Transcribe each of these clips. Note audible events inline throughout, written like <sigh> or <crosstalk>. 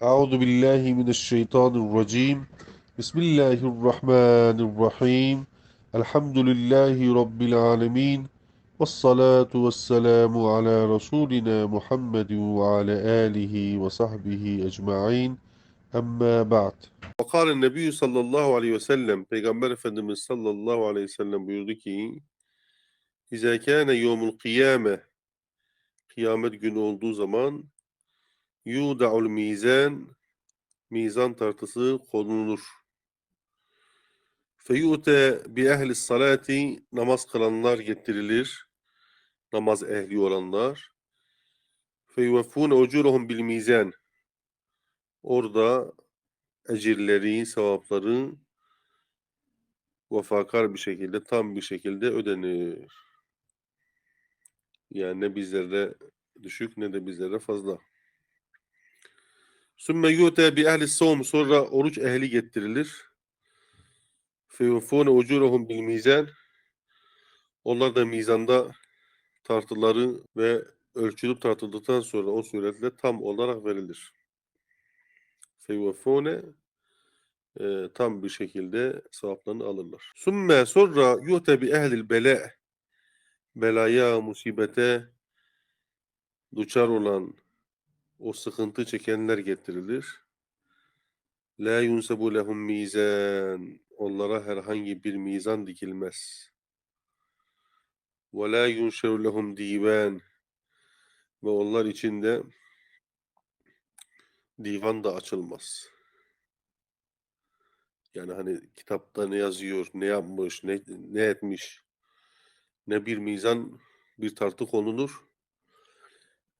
Euzu billahi mineşşeytanirracim. Bismillahirrahmanirrahim. Elhamdülillahi rabbil alamin. Ves salatu vesselamu ala rasulina Muhammedin ve ala alihi ve sahbihi ecmaîn. Amma ba'd. Vakar Nebi sallallahu aleyhi ve sellem Peygamber Efendimiz sallallahu aleyhi ve sellem buyurdu ki: "İza kana yevmul kıyame kıyamet günü olduğu zaman yuda'ul mizan mizan tartısı konulur. Feyute bi ehli salati namaz kılanlar getirilir. Namaz ehli olanlar. Feyuvaffune ucuruhum bil mizan. Orada ecirleri, sevapları vefakar bir şekilde, tam bir şekilde ödenir. Yani ne bizlere düşük ne de bizlere fazla. Sümme yute bi ehli savm sonra oruç ehli getirilir. Feyufune ucuruhum bil mizan. Onlar da mizanda tartıları ve ölçülüp tartıldıktan sonra o suretle tam olarak verilir. Feyufune e, tam bir şekilde sevaplarını alırlar. Sümme sonra yute bi ehlil bela belaya, musibete duçar olan o sıkıntı çekenler getirilir. La yunsebu lehum mizan. Onlara herhangi bir mizan dikilmez. Ve la yunşeru lehum divan. Ve onlar için de divan da açılmaz. Yani hani kitapta ne yazıyor, ne yapmış, ne, ne etmiş, ne bir mizan, bir tartı konulur,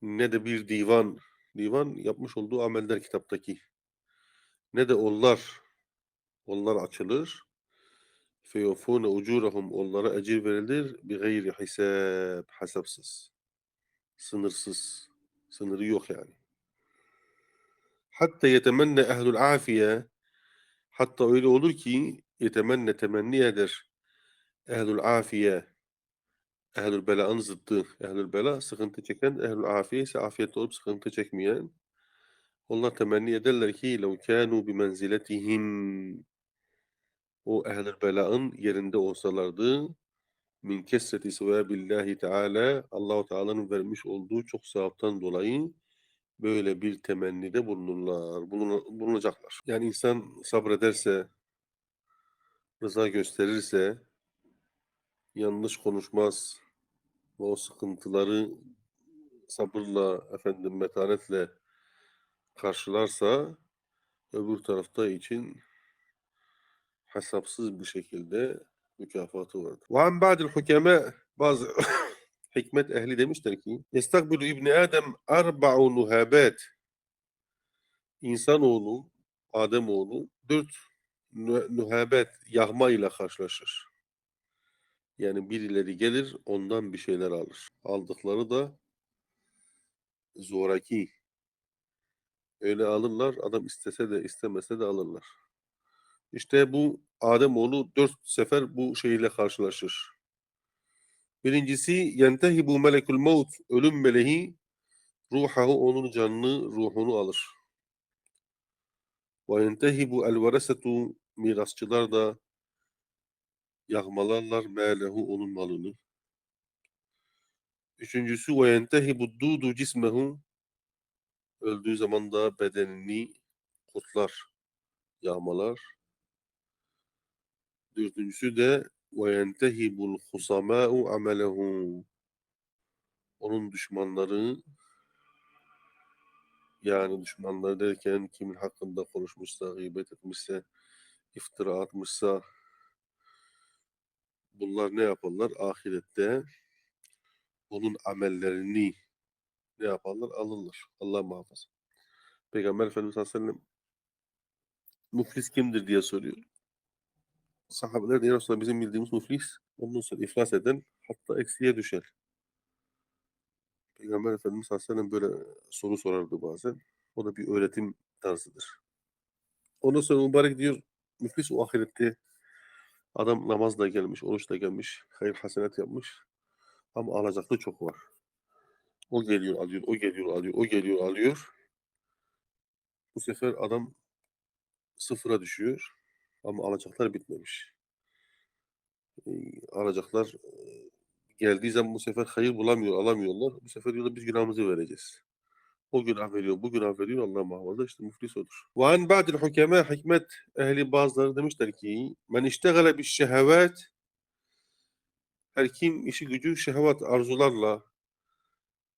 ne de bir divan, divan yapmış olduğu ameller kitaptaki, ne de onlar, onlar açılır. Feyofune ucurahum onlara ecir verilir. Bi gayri hisab, hesapsız, sınırsız, sınırı yok yani. Hatta yetemenne ehlul afiye. Hatta öyle olur ki yetemenne temenni eder. Ehlul afiye ehlül belanın zıttı. Ehlül bela sıkıntı çeken, ehlül afiye ise afiyette olup sıkıntı çekmeyen. Onlar temenni ederler ki لَوْ كَانُوا بِمَنْزِلَتِهِمْ O ehlül belanın yerinde olsalardı min kesreti sevabillahi teala Allahu Teala'nın vermiş olduğu çok sevaptan dolayı böyle bir temennide bulunurlar, bulun, bulunacaklar. Yani insan sabrederse, rıza gösterirse, yanlış konuşmaz ve o sıkıntıları sabırla, efendim metanetle karşılarsa öbür tarafta için hesapsız bir şekilde mükafatı vardır. Ve an ba'dil hukeme bazı <coughs> hikmet ehli demişler ki Yestakbilu İbni Adem arba'u nuhabat İnsanoğlu, Ademoğlu dört nuhabet yağma ile karşılaşır. Yani birileri gelir ondan bir şeyler alır. Aldıkları da zoraki. Öyle alırlar. Adam istese de istemese de alırlar. İşte bu Ademoğlu dört sefer bu şeyle karşılaşır. Birincisi yentehi bu melekul maut ölüm meleği ruhahu onun canını ruhunu alır. Ve yentehi bu el veresetu mirasçılar da yağmalarlar melehu onun malını. Üçüncüsü ve yentehi bu dudu cismehu öldüğü zaman da bedenini kurtlar, yağmalar. Dördüncüsü de ve yentehibul husamâ'u amelehu onun düşmanları yani düşmanları derken kimin hakkında konuşmuşsa, gıybet etmişse, iftira atmışsa bunlar ne yaparlar? Ahirette onun amellerini ne yaparlar? Alırlar. Allah muhafaza. Peygamber Efendimiz sallallahu aleyhi ve sellem muflis kimdir diye soruyor. Sahabeler de "Ya Resulallah bizim bildiğimiz muflis ondan sonra iflas eden hatta eksiye düşer. Peygamber Efendimiz sallallahu aleyhi ve sellem böyle soru sorardı bazen. O da bir öğretim tarzıdır. Ondan sonra mübarek diyor müflis o ahirette adam namaz da gelmiş, oruç da gelmiş, hayır hasenet yapmış ama alacaklı çok var. O geliyor alıyor, o geliyor alıyor, o geliyor alıyor. Bu sefer adam sıfıra düşüyor ama alacaklar bitmemiş. Eee, alacaklar, eee, geldiği zaman bu sefer hayır bulamıyor, alamıyorlar. Bu sefer diyorlar biz günahımızı vereceğiz. O günah veriyor, bu günah veriyor Allah muhafaza işte müflis olur. Ve an ba'dil hukeme hikmet ehli bazıları demişler ki men iştegale bir şehevet her kim işi gücü şehvet arzularla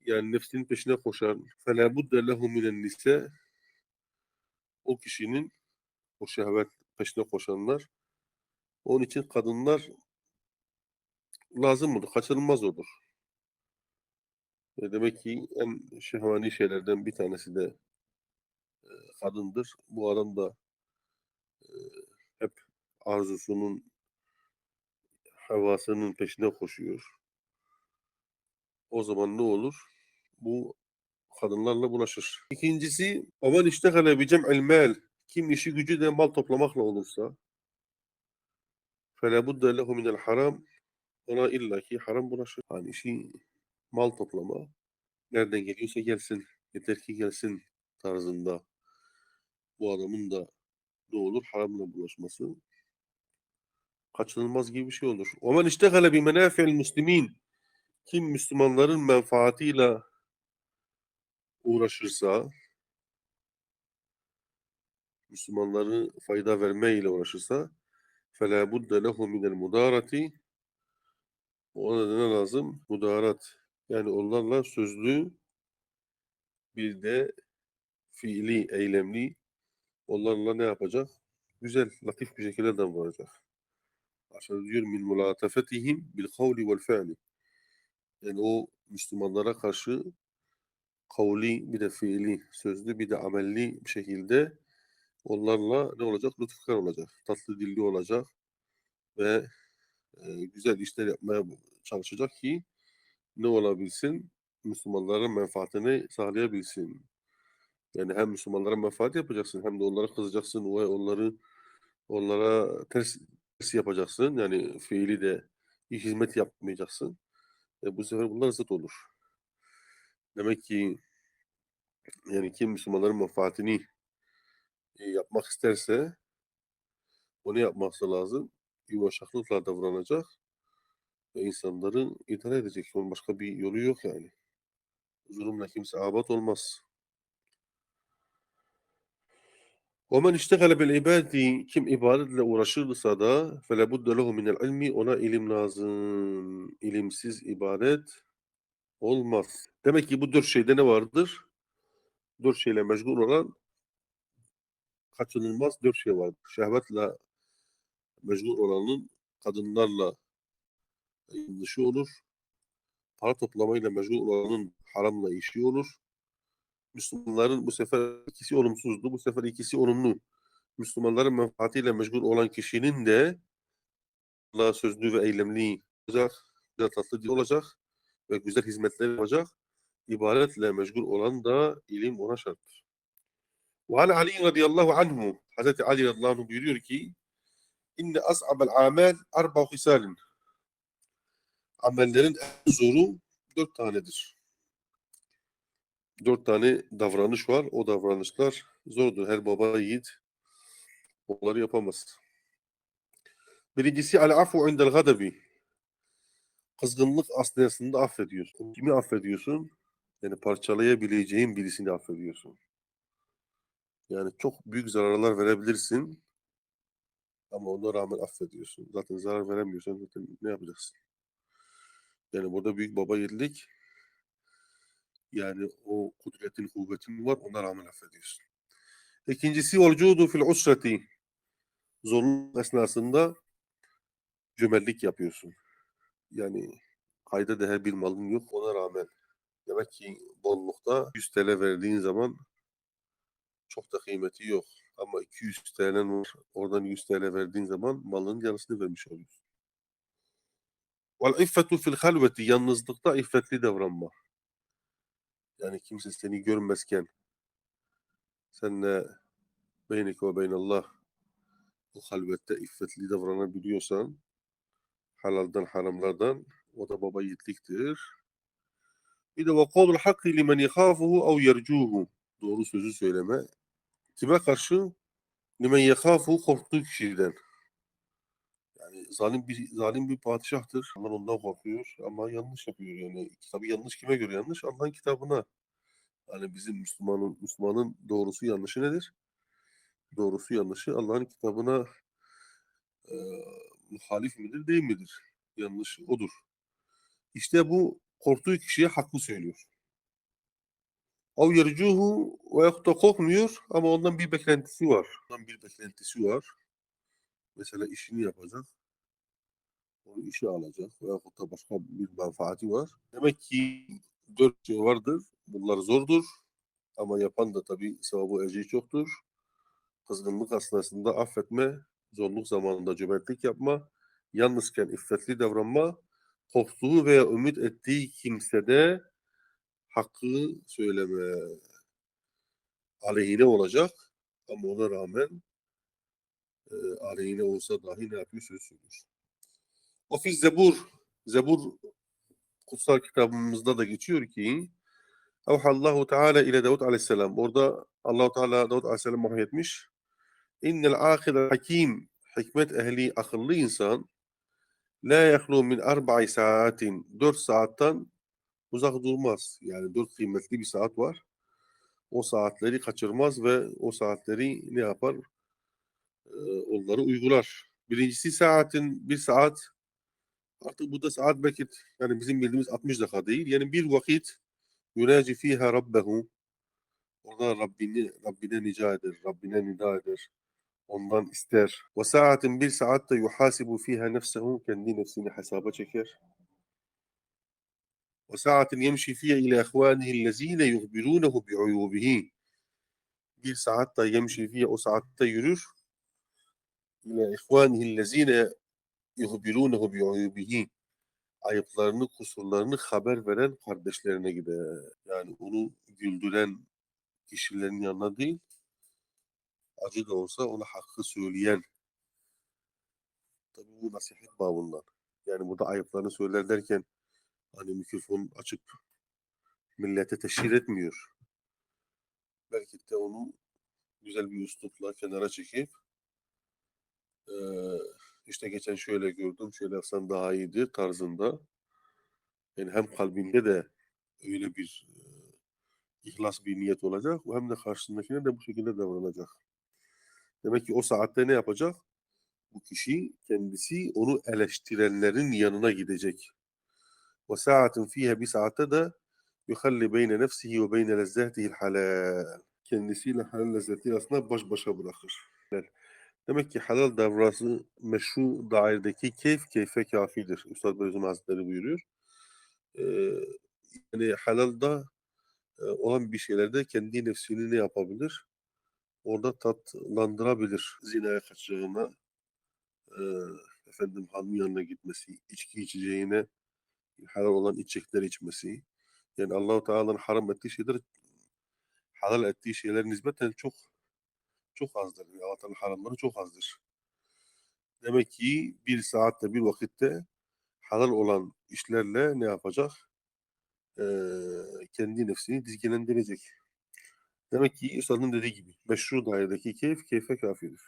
yani nefsinin peşine koşan fela budde lehu minen nise o kişinin o şehvet peşine koşanlar onun için kadınlar lazım olur, kaçınılmaz olur. E, demek ki en şehvani şeylerden bir tanesi de e, kadındır. Bu adam da e, hep arzusunun havasının peşine koşuyor. O zaman ne olur? Bu kadınlarla bulaşır. İkincisi, aman iştehale bi cem'il mel. Kim işi gücü de mal toplamakla olursa felebudde lehu minel haram ona illaki haram bulaşır. Hani işi mal toplama nereden geliyorsa gelsin yeter ki gelsin tarzında bu adamın da ne olur haramla bulaşması kaçınılmaz gibi bir şey olur. وَمَنْ اِشْتَغَلَ بِمَنَافِعِ الْمُسْلِمِينَ Kim Müslümanların menfaatiyle uğraşırsa, Müslümanları fayda vermeyle uğraşırsa فَلَا بُدَّ لَهُ مِنَ الْمُدَارَةِ Ona da ne lazım? Mudarat. Yani onlarla sözlü bir de fiili, eylemli onlarla ne yapacak? Güzel, latif bir şekilde davranacak. Aşağı diyor min mulatafetihim bil kavli vel fi'li. Yani o Müslümanlara karşı kavli bir de fiili, sözlü bir de amelli bir şekilde onlarla ne olacak? Lütufkar olacak, tatlı dilli olacak ve e, güzel işler yapmaya çalışacak ki ne olabilsin? Müslümanların menfaatini sağlayabilsin. Yani hem Müslümanlara menfaat yapacaksın hem de onlara kızacaksın ve onları onlara ters, ters yapacaksın. Yani fiili de iyi hizmet yapmayacaksın. E, bu sefer bunlar zıt olur. Demek ki yani kim Müslümanların menfaatini e, yapmak isterse onu yapması lazım. Yumuşaklıkla davranacak insanları idare edecek. Onun başka bir yolu yok yani. Zulümle kimse abat olmaz. وَمَنْ اِشْتَغَلَ بِالْعِبَادِ Kim ibadetle uğraşırsa da فَلَبُدَّ لَهُ مِنَ الْعِلْمِ Ona ilim lazım. İlimsiz ibadet olmaz. Demek ki bu dört şeyde ne vardır? Dört şeyle meşgul olan kaçınılmaz dört şey vardır. Şehvetle meşgul olanın kadınlarla yanlışı olur. Para toplamayla meşgul olanın haramla işi olur. Müslümanların bu sefer ikisi olumsuzdu. Bu sefer ikisi olumlu. Müslümanların menfaatiyle meşgul olan kişinin de Allah sözlü ve eylemli olacak, güzel tatlı dil olacak ve güzel hizmetler yapacak. İbadetle meşgul olan da ilim ona şarttır. Ve Ali Ali radıyallahu anhu Hazreti Ali radıyallahu anh buyuruyor ki İnne as'abel amel arba hisalin Amellerin en zoru dört tanedir dört tane davranış var. O davranışlar zordur. Her baba yiğit onları yapamaz. Birincisi al afu indel gadabi. Kızgınlık asnasında affediyorsun. Kimi affediyorsun? Yani parçalayabileceğin birisini affediyorsun. Yani çok büyük zararlar verebilirsin. Ama ona rağmen affediyorsun. Zaten zarar veremiyorsan zaten ne yapacaksın? Yani burada büyük baba yiğitlik yani o kudretin, kuvvetin var ona rağmen affediyorsun. İkincisi vücudu fil usreti. Zorluk esnasında cömertlik yapıyorsun. Yani kayda değer bir malın yok ona rağmen. Demek ki bollukta 100 TL verdiğin zaman çok da kıymeti yok. Ama 200 TL'nin var. Oradan 100 TL verdiğin zaman malın yarısını vermiş oluyorsun. Vel iffetu fil halveti yalnızlıkta iffetli davranma. Yani kimse seni görmezken senle beynik ve beynallah bu halvette iffetli davranabiliyorsan halaldan haramlardan o da baba yiğitliktir. Bir de vakavul hakkı limen yekâfuhu ev yercûhu. Doğru sözü söyleme. Kime karşı? Limen yekâfuhu korktuğu kişiden. Zalim bir zalim bir padişahtır. Allah ondan korkuyor ama yanlış yapıyor yani. Tabii yanlış kime göre yanlış? Allah'ın kitabına. Yani bizim Müslümanın Müslümanın doğrusu yanlışı nedir? Doğrusu yanlışı Allah'ın kitabına e, muhalif midir değil midir? Yanlış odur. İşte bu korktuğu kişiye hakkı söylüyor. Av yercuhu ve yahut da korkmuyor ama ondan bir beklentisi var. Ondan bir beklentisi var. Mesela işini yapacak. Onu işe alacak veyahut da başka bir menfaati var. Demek ki dört şey vardır. Bunlar zordur. Ama yapan da tabii sevabı ecri çoktur. Kızgınlık esnasında affetme, zorluk zamanında cömertlik yapma, yalnızken iffetli davranma, korktuğu veya ümit ettiği kimsede hakkı söyleme aleyhine olacak ama ona rağmen e, aleyhine olsa dahi ne yapıyor söz söylüyor. O fi Zebur, Zebur kutsal kitabımızda da geçiyor ki Allahu Teala ile Davud Aleyhisselam. Orada Allahu Teala Davud Aleyhisselam vahyetmiş. İnnel akil hakim hikmet ehli akıllı insan la yahlu min arba'i saatin dört saatten uzak durmaz. Yani dört kıymetli bir saat var. O saatleri kaçırmaz ve o saatleri ne yapar? Ee, onları uygular. Birincisi saatin bir saat artık bu da saat belki yani bizim bildiğimiz 60 dakika değil. Yani bir vakit yunaci fiha rabbehu orada Rabbini, Rabbine nica eder, Rabbine nida eder. Ondan ister. Ve saatin bir saatte yuhasibu fiha nefsehu kendi nefsini hesaba çeker. وساعة يمشي فيها إلى إخوانه الذين يخبرونه بعيوبه bir saat da yemşi fiye o saatte yürür ile ihvanihillezine yuhbirunehu bi'uyubihi ayıplarını, kusurlarını haber veren kardeşlerine gider. Yani onu güldüren kişilerin yanına değil, acı da olsa ona hakkı söyleyen. Tabii bu nasihat babından. Yani burada ayıplarını söyler derken hani mikrofon açıp millete teşhir etmiyor. Belki de onu güzel bir üslupla kenara çekip eee, işte geçen şöyle gördüm, şöyle yapsan daha iyidir tarzında. Yani hem kalbinde de öyle bir eee, ihlas bir niyet olacak hem de karşısındakine de bu şekilde davranacak. Demek ki o saatte ne yapacak? Bu kişi kendisi onu eleştirenlerin yanına gidecek. Ve saatin fiha bir saatte de yuhalli beyne nefsihi ve beyne lezzatihi'l halal. Kendisiyle halal lezzeti arasında baş başa bırakır. Demek ki halal davranışı meşru dairedeki keyf keyfe kafidir. Üstad Beyazım Hazretleri buyuruyor. Ee, yani halalda e, olan bir şeylerde kendi nefsini ne yapabilir? Orada tatlandırabilir. Zinaya kaçacağına, e, efendim hanımın yanına gitmesi, içki içeceğine, halal olan içecekleri içmesi. Yani Allahu Teala'nın haram ettiği şeyler halal ettiği şeyler nispeten çok çok azdır. Allah Teala'nın haramları çok azdır. Demek ki bir saatte bir vakitte halal olan işlerle ne yapacak? Ee, kendi nefsini dizginlendirecek. Demek ki Üstad'ın dediği gibi meşru dairedeki keyif keyfe kafidir.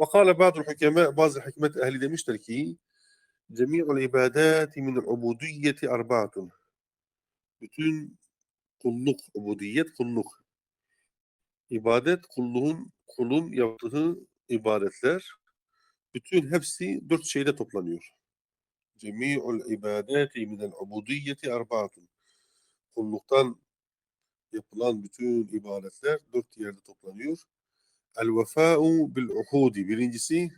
Ve bazı hükeme, bazı hikmet ehli demişler ki Cemi'ul ibadati min ubudiyeti arba'atun. Bütün kulluk, ubudiyet kulluk. İbadet kulluğun, kulun yaptığı ibadetler bütün hepsi dört şeyde toplanıyor. Cemi'ul ibadati minel ubudiyeti arba'atun. Kulluktan yapılan bütün ibadetler dört yerde toplanıyor. El vefa'u bil uhudi. Birincisi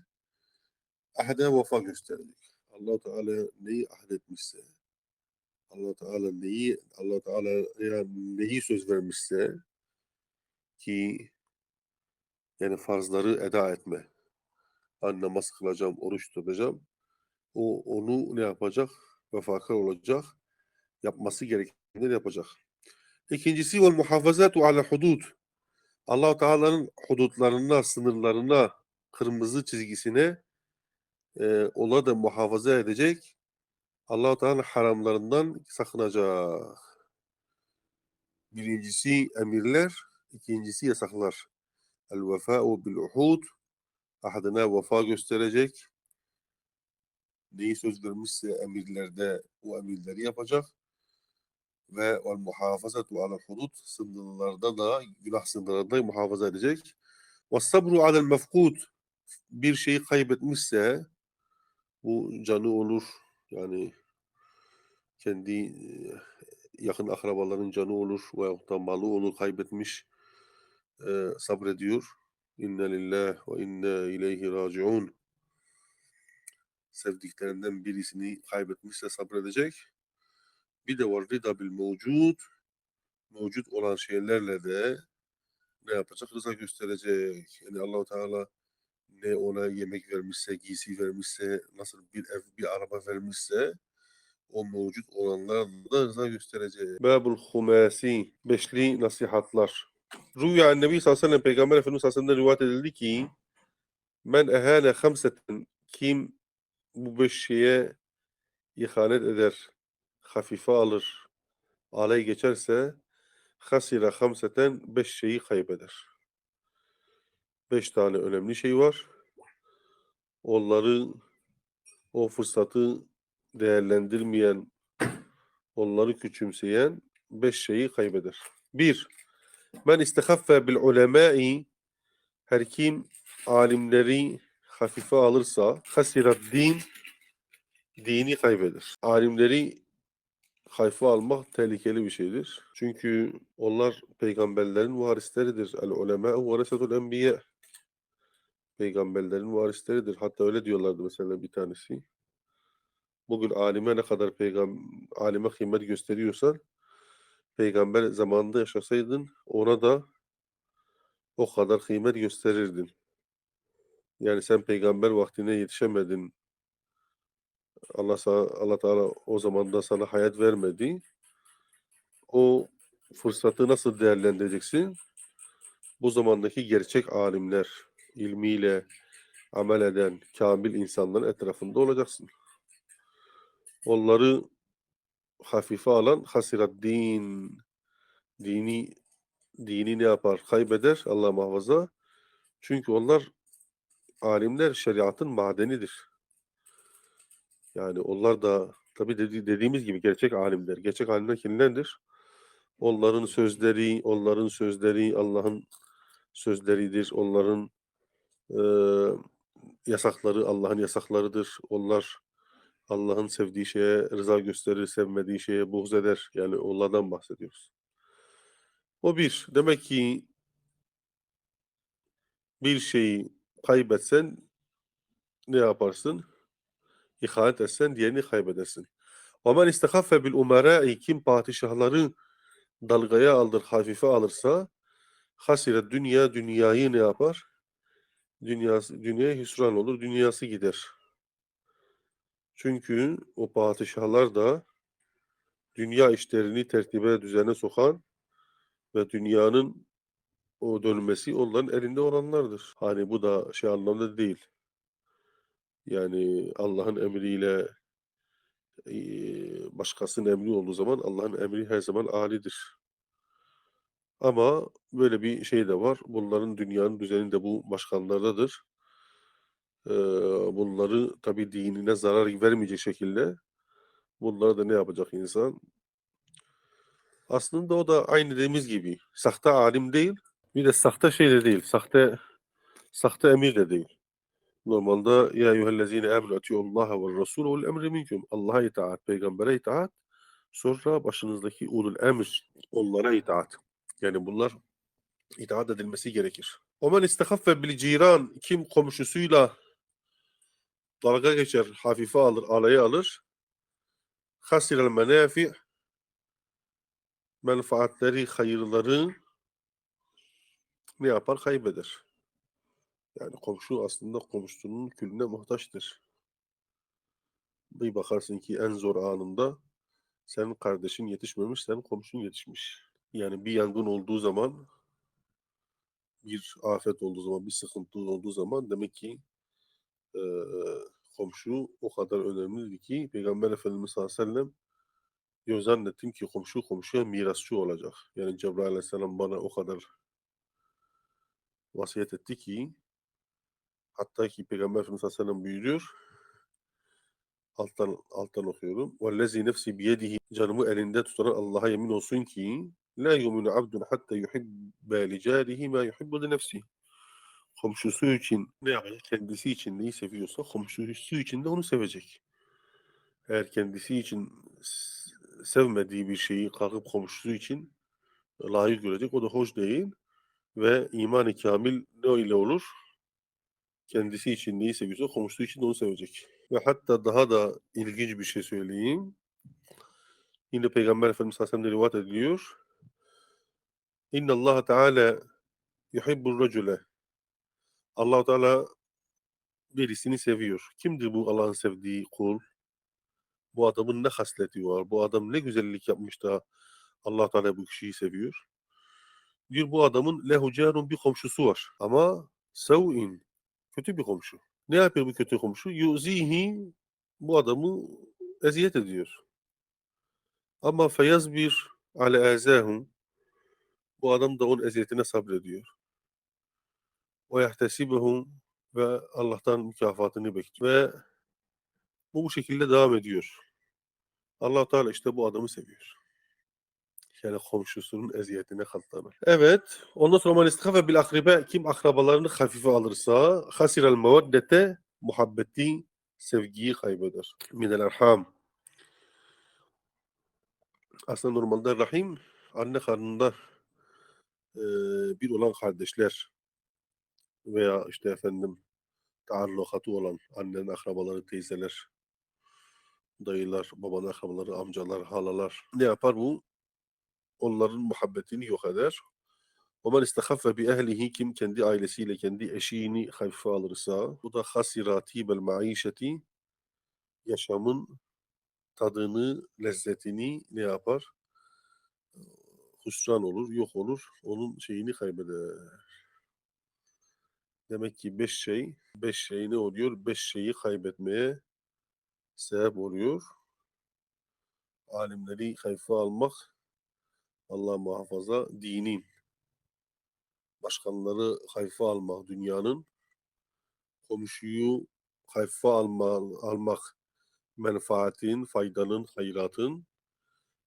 ahde vefa göstermek. allah Teala neyi ahdetmişse, allah Teala neyi allah Teala yani neyi söz vermişse ki yani farzları eda etme. Ben namaz kılacağım, oruç tutacağım. O onu ne yapacak? Vefakar olacak. Yapması gerekenleri yapacak. İkincisi vel muhafazatu ala hudud. Allah Teala'nın hudutlarına, sınırlarına, kırmızı çizgisine e, ona da muhafaza edecek. Allah Teala haramlarından sakınacak. Birincisi emirler, ikincisi yasaklar. El vefa'u bil uhud ahadına vefa gösterecek. Neyi söz vermişse emirlerde o emirleri yapacak. Ve vel muhafazatu ala hudud sınırlarda da günah sınırlarında muhafaza edecek. Ve sabru alel mefkud bir şeyi kaybetmişse bu canı olur yani kendi yakın akrabaların canı olur veyahut da malı olur kaybetmiş e, sabrediyor. İnne lillah ve inne ileyhi raciun. Sevdiklerinden birisini kaybetmişse sabredecek. Bir de var rida bil mevcud. Mevcut olan şeylerle de ne yapacak? Rıza gösterecek. Yani Allahu Teala ne ona yemek vermişse, giysi vermişse, nasıl bir ev, bir araba vermişse o mevcut olanlarla da rıza gösterecek. Babul Humasi, beşli nasihatlar. Rüya Nebi sallallahu aleyhi ve sellem, Peygamber Efendimiz sallallahu rivayet edildi ki men ehane hamseten kim bu beş şeye ihanet eder, hafife alır, alay geçerse hasira hamseten beş şeyi kaybeder. Beş tane önemli şey var. Onları o fırsatı değerlendirmeyen, onları küçümseyen beş şeyi kaybeder. Bir, men istehaffe bil ulemai her kim alimleri hafife alırsa hasirat din dini kaybeder. Alimleri hafife almak tehlikeli bir şeydir. Çünkü onlar peygamberlerin varisleridir. El ulema varasetul enbiya. Peygamberlerin varisleridir. Hatta öyle diyorlardı mesela bir tanesi. Bugün alime ne kadar peygam alime kıymet gösteriyorsan peygamber zamanında yaşasaydın ona da o kadar kıymet gösterirdin. Yani sen peygamber vaktine yetişemedin. Allah sana, Allah Teala o zaman da sana hayat vermedi. O fırsatı nasıl değerlendireceksin? Bu zamandaki gerçek alimler, ilmiyle amel eden kamil insanların etrafında olacaksın. Onları hafife alan hasirat din, dini dini ne yapar? Kaybeder Allah muhafaza. Çünkü onlar alimler şeriatın madenidir. Yani onlar da tabi dedi, dediğimiz gibi gerçek alimler. Gerçek alimler kimlerdir? Onların sözleri, onların sözleri Allah'ın sözleridir. Onların e, yasakları Allah'ın yasaklarıdır. Onlar Allah'ın sevdiği şeye rıza gösterir, sevmediği şeye buğz eder. Yani onlardan bahsediyoruz. O bir. Demek ki bir şeyi kaybetsen ne yaparsın? İhanet etsen diğerini kaybedersin. وَمَنْ اِسْتَخَفَّ بِالْاُمَرَاءِ Kim padişahları dalgaya alır, hafife alırsa hasire dünya, dünyayı ne yapar? Dünyası, dünya hüsran olur, dünyası gider. Çünkü o padişahlar da dünya işlerini tertibe, düzene sokan ve dünyanın o dönmesi onların elinde olanlardır. Hani bu da şey anlamda değil. Yani Allah'ın emriyle eee, başkasının emri olduğu zaman Allah'ın emri her zaman âlidir. Ama böyle bir şey de var. Bunların dünyanın düzeninde bu başkanlardadır. Bunları tabi dinine zarar vermeyecek şekilde bunları da ne yapacak insan? Aslında o da aynı dediğimiz gibi sahte alim değil, bir de sahte şey de değil, sahte sahte emir de değil. Normalde ya eyyühellezine amenu atiullaha ve rasul vel emri minkum. Allah'a itaat, peygambere itaat. Sonra başınızdaki ulul emir onlara itaat. Yani bunlar itaat edilmesi gerekir. Omen istehaffe bil ciran kim komşusuyla dalga geçer, hafife alır, alaya alır. Hasirel menafi menfaatleri, hayırları ne yapar? Kaybeder. Yani komşu aslında komşunun külüne muhtaçtır. Bir bakarsın ki en zor anında senin kardeşin yetişmemiş, senin komşun yetişmiş. Yani bir yangın olduğu zaman, bir afet olduğu zaman, bir sıkıntı olduğu zaman demek ki eee, komşu o kadar önemlidir ki Peygamber Efendimiz sallallahu aleyhi ve sellem diyor zannettim ki komşu komşuya mirasçı olacak. Yani Cebrail aleyhisselam bana o kadar vasiyet etti ki hatta ki Peygamber Efendimiz Aleyhisselam buyuruyor alttan alttan okuyorum. Vellezî nefsi biyedihi canımı elinde tutan Allah'a yemin olsun ki la yuminu abdun hatta yuhibbe li carihi ma yuhibbu li. Komşusu için ne yapacak? Kendisi için neyi seviyorsa komşusu için de onu sevecek. Eğer kendisi için sevmediği bir şeyi kalkıp komşusu için layık görecek o da hoş değil ve iman-ı kamil ne ile olur? Kendisi için neyi seviyorsa komşusu için de onu sevecek. Ve hatta daha da ilginç bir şey söyleyeyim. Yine Peygamber Efendimiz Aleyhisselam'da rivayet ediliyor. İnna Allah Teala yuhibbur racule. Allah Teala birisini seviyor. Kimdir bu Allah'ın sevdiği kul? Bu adamın ne hasleti var? Bu adam ne güzellik yapmış da Allah Teala bu kişiyi seviyor? Diyor bu adamın lehu carun bir komşusu var. Ama sev'in kötü bir komşu. Ne yapıyor bu kötü komşu? Yuzihi bu adamı eziyet ediyor. Ama feyaz bir ale ezahum bu adam da onun eziyetine sabrediyor. Ve yahtesibuhum ve Allah'tan mükafatını bekliyor. Ve bu bu şekilde devam ediyor. allah Teala işte bu adamı seviyor. Yani komşusunun eziyetine katlanır. Evet. Ondan sonra man istikafe bil akribe kim akrabalarını hafife alırsa hasirel meveddete muhabbeti sevgiyi kaybeder. Minel erham. Aslında normalde rahim anne karnında eee, bir olan kardeşler veya işte efendim taallukatı olan annenin akrabaları, teyzeler, dayılar, babanın akrabaları, amcalar, halalar ne yapar bu? Onların muhabbetini yok eder. وَمَنْ اِسْتَخَفَّ بِأَهْلِهِ Kim kendi ailesiyle, kendi eşiğini hafife alırsa, bu da hasirati bel maişeti yaşamın tadını, lezzetini ne yapar? Husran olur, yok olur. Onun şeyini kaybeder. Demek ki beş şey, beş şey ne oluyor? Beş şeyi kaybetmeye sebep oluyor. Alimleri hafife almak, Allah muhafaza, dinin, başkanları hafife almak, dünyanın, komşuyu hafife alma, almak, menfaatin, faydanın, hayratın,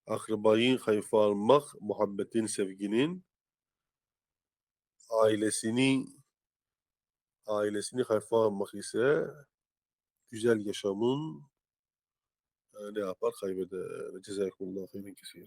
akrabayı hafife almak, muhabbetin, sevginin, ailesini ailesini hafife almak ise güzel yaşamın ne yapar? Kaybeder. Cezakumullahu hayran kesira.